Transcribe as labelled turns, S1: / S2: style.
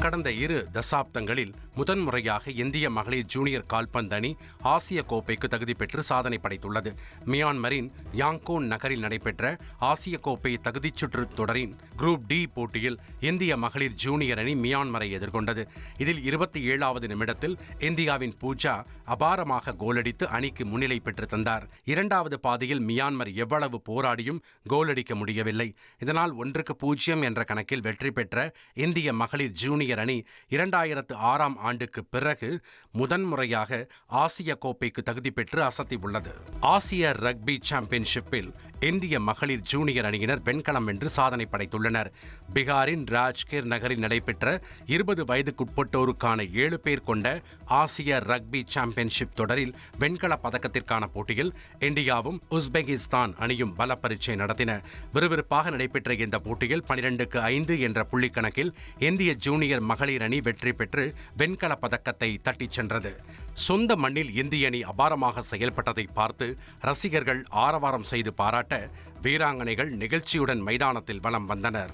S1: கடந்த இரு தசாப்தங்களில் முதன்முறையாக இந்திய மகளிர் ஜூனியர் கால்பந்து அணி ஆசிய கோப்பைக்கு தகுதி பெற்று சாதனை படைத்துள்ளது. மியான்மரின் யாங்கோன் நகரில் நடைபெற்ற ஆசிய கோப்பை தகுதிச் சுற்று தொடரின் குரூப் டி போட்டியில் இந்திய மகளிர் ஜூனியர் அணி மியான்மரை எதிர்கொண்டது. இதில் இருபத்தி ஏழாவது நிமிடத்தில் இந்தியாவின் பூஜா அபாரமாக கோலடித்து அணிக்கு முன்னிலை பெற்று தந்தார். இரண்டாவது பாதியில் மியான்மர் எவ்வளவு போராடியும் கோலடிக்க முடியவில்லை. இதனால் ஒன்றுக்கு பூஜ்ஜியம் என்ற கணக்கில் வெற்றி பெற்ற இந்திய மகளிர் ஜூனியர் அணி இரண்டாயிரத்து ஆறாம் ஆண்டுக்கு பிறகு முதன்முறையாக ஆசிய கோப்பைக்கு தகுதி பெற்று அசத்தி உள்ளது. ஆசிய ரக்பி சாம்பியன்ஷிப்பில் இந்திய மகளிர் ஜூனியர் அணியினர் வெண்கலம் வென்று சாதனை படைத்துள்ளனர். பீகாரின் ராஜ்கிர் நகரில் நடைபெற்ற இருபது வயதுக்குட்பட்டோருக்கான ஏழு பேர் கொண்ட ஆசிய ரக்பி சாம்பியன்ஷிப் தொடரில் வெண்கல பதக்கத்திற்கான போட்டியில் இந்தியாவும் உஸ்பெகிஸ்தான் அணியும் பல பரீட்சை நடத்தின. விறுவிறுப்பாக நடைபெற்ற இந்த போட்டியில் பனிரெண்டுக்கு ஐந்து என்ற புள்ளிக்கணக்கில் இந்திய ஜூனியர் மகளிர் அணி வெற்றி பெற்று வெண்கல பதக்கத்தை தட்டிச் சென்றது. சொந்த மண்ணில் இந்திய அணி அபாரமாக செயல்பட்டதை பார்த்து ரசிகர்கள் ஆரவாரம் செய்து பாராட்ட வீராங்கனைகள் நிகழ்ச்சியுடன் மைதானத்தில் வலம் வந்தனர்.